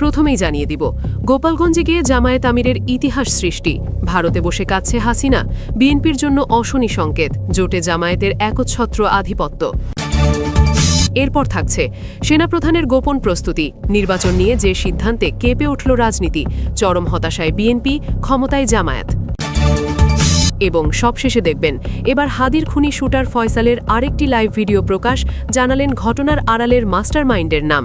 প্রথমেই জানিয়ে দিব, গোপালগঞ্জে গিয়ে জামায়াত আমিরের ইতিহাস সৃষ্টি। ভারতে বসে কাচ্ছে হাসিনা, বিএনপির জন্য অশনি সংকেত, জোটে জামায়াতের একচ্ছত্র আধিপত্য। এরপর থাকছে, সেনাপ্রধানের গোপন প্রস্তুতি, নির্বাচন নিয়ে যে সিদ্ধান্তে কেঁপে উঠল রাজনীতি, চরম হতাশায় বিএনপি, ক্ষমতায় জামায়াত। এবং সবশেষে দেখবেন, এবার হাদির খুনি শুটার ফয়সালের আরেকটি লাইভ ভিডিও প্রকাশ, জানালেন ঘটনার আড়ালের মাস্টারমাইন্ডের নাম।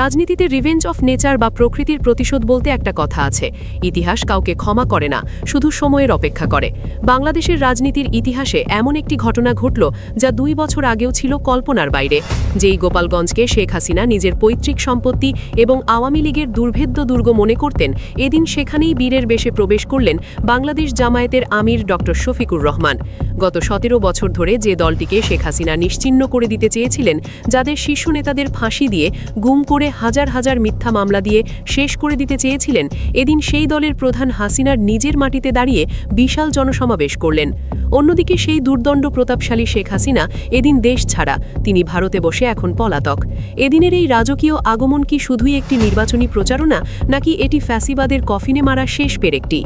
রাজনীতিতে রিভেঞ্জ অফ নেচার বা প্রকৃতির প্রতিশোধ বলতে একটা কথা আছে। ইতিহাস কাউকে ক্ষমা করে না, শুধু সময়ের অপেক্ষা করে। বাংলাদেশের রাজনীতির ইতিহাসে এমন একটি ঘটনা ঘটল যা দুই বছর আগেও ছিল কল্পনার বাইরে। যেই গোপালগঞ্জকে শেখ হাসিনা নিজের পৈতৃক সম্পত্তি এবং আওয়ামী লীগের দুর্ভেদ্য দুর্গ মনে করতেন, এদিন সেখানেই বীরের বেশে প্রবেশ করলেন বাংলাদেশ জামায়াতের আমির ড. শফিকুর রহমান। গত সতেরো বছর ধরে যে দলটিকে শেখ হাসিনা নিশ্চিহ্ন করে দিতে চেয়েছিলেন, যাদের শীর্ষ নেতাদের ফাঁসি দিয়ে গুম করে হাজার হাজার মিথ্যা মামলা দিয়ে শেষ করে দিতে চেয়েছিলেন, এদিন সেই দলের প্রধান হাসিনার নিজের মাটিতে দাঁড়িয়ে বিশাল জনসমাবেশ করলেন। অন্যদিকে সেই দুর্দণ্ড প্রতাপশালী শেখ হাসিনা এদিন দেশ ছাড়া, তিনি ভারতে বসে এখন পলাতক। এদিনের এই রাজকীয় আগমন কি শুধুই একটি নির্বাচনী প্রচারণা, নাকি এটি ফ্যাসিবাদের কফিনে মারা শেষ পেরেকটি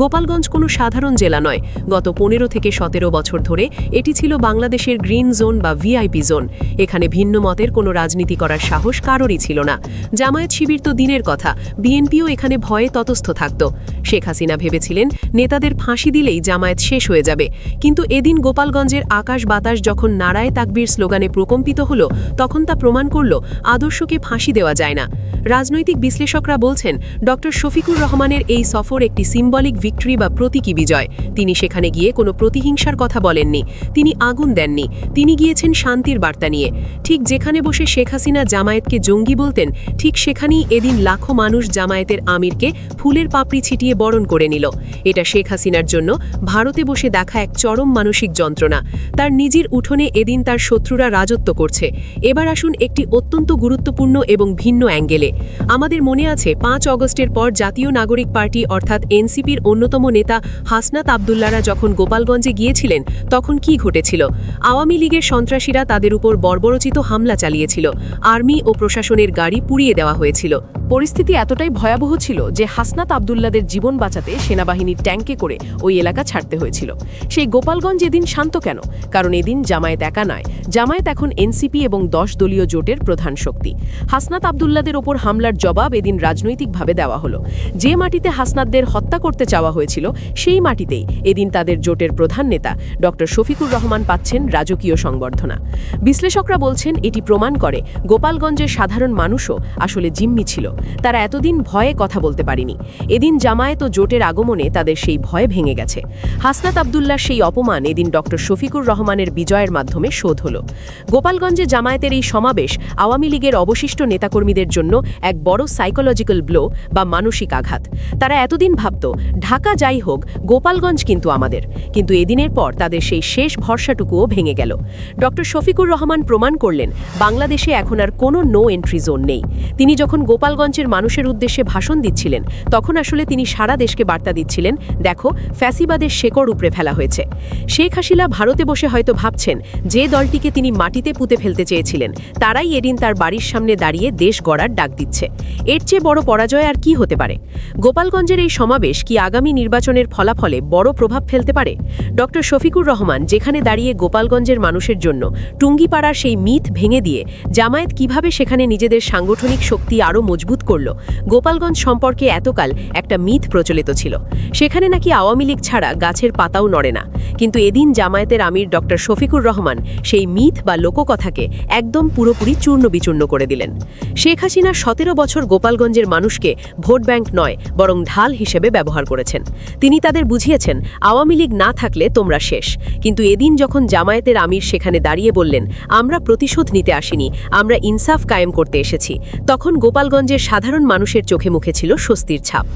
গোপালগঞ্জ কোনো সাধারণ জেলা নয়। গত পনেরো থেকে সতেরো বছর ধরে এটি ছিল বাংলাদেশের গ্রিন জোন বা ভিআইপি জোন। এখানে ভিন্ন মতের কোনো রাজনীতি করার সাহস কারোরই ছিল না। জামায়াত শিবির তো দিনের কথা, বিএনপিও এখানে ভয়ে ততস্থ থাকত। শেখ হাসিনা ভেবেছিলেন, নেতাদের ফাঁসি দিলেই জামায়াত শেষ হয়ে যাবে। কিন্তু এদিন গোপালগঞ্জের আকাশ বাতাস যখন নারায় তাকবীর স্লোগানে প্রকম্পিত হল, তখন তা প্রমাণ করল, আদর্শকে ফাঁসি দেওয়া যায় না। রাজনৈতিক বিশ্লেষকরা বলছেন, ড. শফিকুর রহমানের এই সফর একটি সিম্বলিক ভিক্টরি বা প্রতীকী বিজয়। তিনি সেখানে গিয়ে কোনো প্রতিহিংসার কথা বলেননি। তিনি আগুন দেননি। তিনি গিয়েছেন শান্তির বার্তা নিয়ে। ঠিক যেখানে বসে শেখ হাসিনা জামায়াতকে জঙ্গি বলতেন, ঠিক সেখানেই এদিন লাখো মানুষ জামায়াতের আমিরকে ফুলের পাপড়ি ছিটিয়ে বরণ করে নিল। এটা শেখ হাসিনার জন্য ভারতে বসে দেখা এক চরম মানসিক যন্ত্রণা। তার নিজের উঠোনে এদিন তার শত্রুরা রাজত্ব করছে। এবার আসুন একটি অত্যন্ত গুরুত্বপূর্ণ এবং ভিন্ন অ্যাঙ্গেলে। আমাদের মনে আছে, পাঁচ অগস্টের পর জাতীয় নাগরিক পার্টি অর্থাৎ এনসিপির অন্যতম নেতা হাসনাত আবদুল্লারা যখন গোপালগঞ্জে গিয়েছিলেন, তখন কি ঘটেছিল? আওয়ামী লীগের সন্ত্রাসীরা তাদের উপর বর্বরচিত হামলা চালিয়েছিল। আর্মি ও প্রশাসনের গাড়ি পুড়িয়ে দেওয়া হয়েছিল। পরিস্থিতি এতটাই ভয়াবহ ছিল যে হাসনাত আবদুল্লাদের জীবন বাঁচাতে সেনাবাহিনীর ট্যাঙ্কে করে ওই এলাকা ছাড়তে হয়েছিল। সেই গোপালগঞ্জ এদিন শান্ত কেন? কারণ এদিন জামায়াত একা নয়। জামায়াত এখন এনসিপি এবং দশ দলীয় জোটের প্রধান শক্তি। হাসনাত আবদুল্লাদের ওপর হামলার জবাব এদিন রাজনৈতিকভাবে দেওয়া হলো। যে মাটিতে হাসনাতদের হত্যা করতে চাওয়া হয়েছিল, সেই মাটিতেই এদিন তাদের জোটের প্রধান নেতা ড. শফিকুর রহমান পাচ্ছেন রাজকীয় সংবর্ধনা। বিশ্লেষকরা বলছেন, এটি প্রমাণ করে গোপালগঞ্জের সাধারণ মানুষও আসলে জিম্মি ছিল। তারা এতদিন ভয়ে কথা বলতে পারেনি। এদিন জামায়াত ও জোটের আগমনে তাদের সেই ভয় ভেঙে গেছে। হাসনাত আবদুল্লার সেই অপমান এদিন ড. শফিকুর রহমানের বিজয়ের মাধ্যমে শোধ হল। গোপালগঞ্জে জামায়াতের এই সমাবেশ আওয়ামী লীগের অবশিষ্ট নেতাকর্মীদের জন্য এক বড় সাইকোলজিক্যাল ব্লো বা মানসিক আঘাত। তারা এতদিন ভাবত, ঢাকা যাই হোক, গোপালগঞ্জ কিন্তু আমাদের। কিন্তু এদিনের পর তাদের সেই শেষ ভরসাটুকুও ভেঙে গেল। ডক্টর শফিকুর রহমান প্রমাণ করলেন, বাংলাদেশে এখন আর কোনো নো এন্ট্রি জোন নেই। তিনি যখন গোপালগঞ্জের মানুষের উদ্দেশ্যে ভাষণ দিচ্ছিলেন। তখন আসলে তিনি সারা দেশকে বার্তা দিচ্ছিলেন, দেখো, ফ্যাসিবাদের শেকড় উপড়ে ফেলা হয়েছে। শেখ হাসিনা ভারতে বসে হয়তো ভাবছেন, যে দলটিকে তিনি মাটিতে পুঁতে ফেলতে চেয়েছিলেন, তারাই এদিন তার বাড়ির সামনে দাঁড়িয়ে দেশ গড়ার ডাক দিচ্ছে। এর চেয়ে বড় পরাজয় আর কি হতে পারে? গোপালগঞ্জের এই সমাবেশ কি আগামী নির্বাচনের ফলাফলে বড় প্রভাব ফেলতে পারে? ড. শফিকুর রহমান, যেখানে দাঁড়িয়ে গোপালগঞ্জের মানুষের জন্য টুঙ্গিপাড়ার সেই মিথ ভেঙে দিয়ে জামায়াত কীভাবে সেখানে নিজেদের সাংগঠনিক শক্তি আরও মজবুত করল। গোপালগঞ্জ সম্পর্কে এতকাল একটা মিথ প্রচলিত ছিল। সেখানে নাকি আওয়ামী লীগ ছাড়া গাছের পাতাও নড়ে না। কিন্তু এদিন জামায়াতের আমির ড শফিকুর রহমান সেই মিথ বা লোককথাকে একদম পুরোপুরি চূর্ণ বিচূর্ণ করে দিলেন। শেখ হাসিনা সতেরো বছর গোপালগঞ্জের মানুষকে ভোট ব্যাংক নয়, বরং ঢাল হিসেবে ব্যবহার করেছেন। তিনি তাদের বুঝিয়েছেন, আওয়ামী লীগ না থাকলে তোমরা শেষ। কিন্তু এদিন যখন জামায়াতের আমির সেখানে দাঁড়িয়ে বললেন, আমরা প্রতিশোধ নিতে আসিনি, আমরা ইনসাফ কায়েম করতে এসেছি তখন গোপালগঞ্জের সাধারণ মানুষের চোখে মুখে ছিল স্বস্তির ছাপ।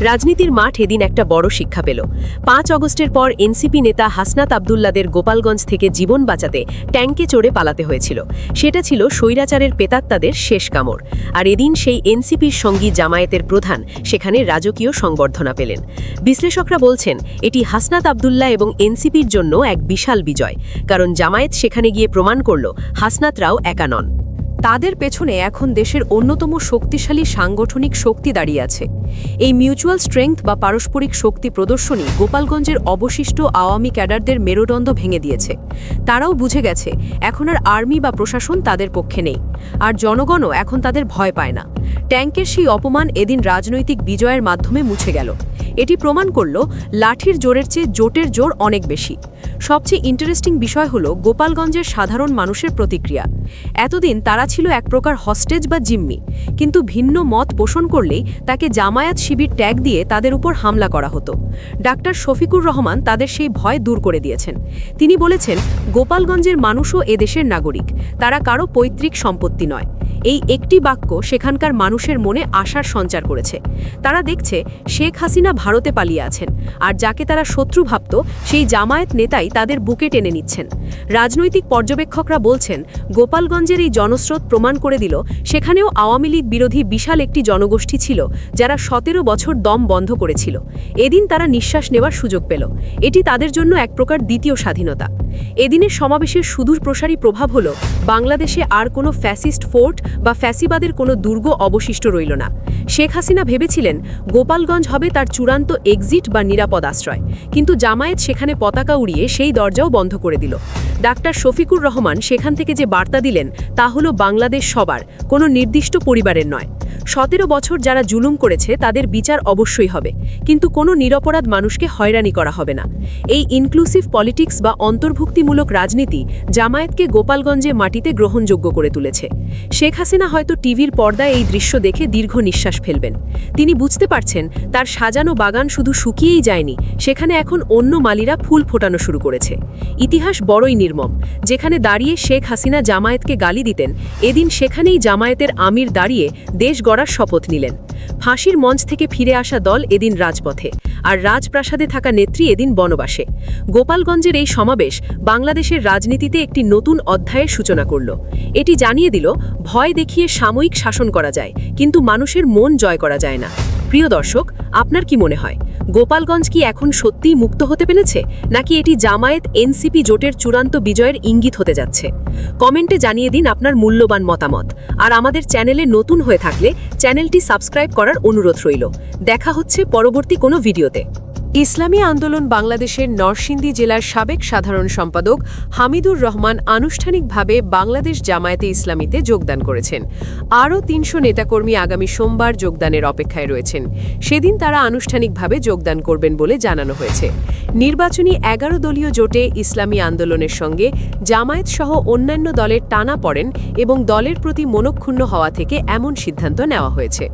রাজনীতির মাঠ এদিন একটা বড় শিক্ষা পেল। পাঁচ অগস্টের পর এনসিপি নেতা হাসনাত আবদুল্লাদের গোপালগঞ্জ থেকে জীবন বাঁচাতে ট্যাঙ্কে চড়ে পালাতে হয়েছিল। সেটা ছিল স্বৈরাচারের পেতাত্তাদের শেষ কামড়। আর এদিন সেই এনসিপির সঙ্গী জামায়াতের প্রধান সেখানে রাজকীয় সংবর্ধনা পেলেন। বিশ্লেষকরা বলছেন, এটি হাসনাত আবদুল্লাহ এবং এনসিপির জন্য এক বিশাল বিজয়। কারণ জামায়াত সেখানে গিয়ে প্রমাণ করল, হাসনাতরাও একা নন। তাদের পেছনে এখন দেশের অন্যতম শক্তিশালী সাংগঠনিক শক্তি দাঁড়িয়ে আছে। এই মিউচুয়াল স্ট্রেংথ বা পারস্পরিক শক্তি প্রদর্শনী গোপালগঞ্জের অবশিষ্ট আওয়ামী ক্যাডারদের মেরুদণ্ড ভেঙে দিয়েছে। তারাও বুঝে গেছে, এখন আর আর্মি বা প্রশাসন তাদের পক্ষে নেই। আর জনগণও এখন তাদের ভয় পায় না। ট্যাঙ্কের সেই অপমান এদিন রাজনৈতিক বিজয়ের মাধ্যমে মুছে গেল। এটি প্রমাণ করল লাঠির জোরের চেয়ে জোটের জোর অনেক বেশি। সবচেয়ে ইন্টারেস্টিং বিষয় হলো গোপালগঞ্জের সাধারণ মানুষের প্রতিক্রিয়া। এতদিন তারা ছিল এক প্রকার হস্টেজ বা জিম্মি, কিন্তু ভিন্ন মত পোষণ করলেই তাকে জামায়াত শিবির ট্যাগ দিয়ে তাদের উপর হামলা করা হতো। ডাক্তার শফিকুর রহমান তাদের সেই ভয় দূর করে দিয়েছেন। তিনি বলেছেন, গোপালগঞ্জের মানুষও এদেশের নাগরিক, তারা কারও পৈতৃক সম্পত্তি নয়। এই একটি বাক্য সেখানকার মানুষের মনে আশার সঞ্চার করেছে। তারা দেখছে শেখ হাসিনা ভারতে পালিয়ে আছেন, আর যাকে তারা শত্রু ভাবত, সেই জামায়াত নেতাই তাদের বুকে টেনে নিচ্ছেন। রাজনৈতিক পর্যবেক্ষকরা বলছেন, গোপালগঞ্জের এই জনস্রোত প্রমাণ করে দিল, সেখানেও আওয়ামী লীগ বিরোধী বিশাল একটি জনগোষ্ঠী ছিল, যারা সতেরো বছর দম বন্ধ করেছিল। এদিন তারা নিঃশ্বাস নেওয়ার সুযোগ পেল। এটি তাদের জন্য এক প্রকার দ্বিতীয় স্বাধীনতা। এদিনের সমাবেশের সুদূর প্রসারী প্রভাব হল, বাংলাদেশে আর কোনো ফ্যাসিস্ট ফোর্ট বা ফ্যাসিবাদের কোনো দুর্গ অবশিষ্ট রইল না। শেখ হাসিনা ভেবেছিলেন গোপালগঞ্জ হবে তার চূড়ান্ত এক্সিট বা নিরাপদ আশ্রয়। কিন্তু জামায়াত সেখানে পতাকা উড়িয়ে সেই দরজাও বন্ধ করে দিল। ডাক্তার শফিকুর রহমান সেখান থেকে যে বার্তা দিলেন, তা হলো বাংলাদেশ সবার, কোনো নির্দিষ্ট পরিবারের নয়। সতেরো বছর যারা জুলুম করেছে, তাদের বিচার অবশ্যই হবে। কিন্তু কোনো নিরপরাধ মানুষকে হয়রানি করা হবে না। এই ইনক্লুসিভ পলিটিক্স বা অন্তর্ভুক্তিমূলক রাজনীতি জামায়াতকে গোপালগঞ্জে মাটিতে গ্রহণযোগ্য করে তুলেছে। শেখ হাসিনা হয়তো টিভির পর্দায় এই দৃশ্য দেখে দীর্ঘ নিঃশ্বাস ফেলবেন। তিনি বুঝতে পারছেন, তার সাজানো বাগান শুধু শুকিয়েই যায়নি, সেখানে এখন অন্য মালিরা ফুল ফোটানো শুরু করেছে। ইতিহাস বড়ই নির্মম। যেখানে দাঁড়িয়ে শেখ হাসিনা জামায়াতকে গালি দিতেন, এদিন সেখানেই জামায়াতের আমির দাঁড়িয়ে দেশ গড়ার শপথ নিলেন। ফাঁসির মঞ্চ থেকে ফিরে আসা দল এদিন রাজপথে, আর রাজপ্রাসাদে থাকা নেত্রী এদিন বনবাসে। গোপালগঞ্জের এই সমাবেশ বাংলাদেশের রাজনীতিতে একটি নতুন অধ্যায়ের সূচনা করল। এটি জানিয়ে দিল, ভয় দেখিয়ে সাময়িক শাসন করা যায়, কিন্তু মানুষের মন জয় করা যায় না। প্রিয় দর্শক, আপনার কি মনে হয়? গোপালগঞ্জ কি এখন সত্যিই মুক্ত হতে পেরেছে? নাকি এটি জামায়াত এনসিপি জোটের চূড়ান্ত বিজয়ের ইঙ্গিত হতে যাচ্ছে? কমেন্টে জানিয়ে দিন আপনার মূল্যবান মতামত। আর আমাদের চ্যানেলে নতুন হয়ে থাকলে চ্যানেলটি সাবস্ক্রাইব করার অনুরোধ রইল। দেখা হচ্ছে পরবর্তী কোনো ভিডিওতে। ইসলামী আন্দোলন বাংলাদেশের নরসিংদী জেলার সাবেক সাধারণ সম্পাদক হামিদুর রহমান আনুষ্ঠানিকভাবে বাংলাদেশ জামায়াতে ইসলামীতে যোগদান করেছেন। আরও তিনশো নেতাকর্মী আগামী সোমবার যোগদানের অপেক্ষায় রয়েছেন। সেদিন তারা আনুষ্ঠানিকভাবে যোগদান করবেন বলে জানানো হয়েছে। নির্বাচনী এগারো দলীয় জোটে ইসলামী আন্দোলনের সঙ্গে জামায়াত সহ অন্যান্য দলের টানা পড়েন এবং দলের প্রতি মনক্ষুণ্ণ হওয়া থেকে এমন সিদ্ধান্ত নেওয়া হয়েছে।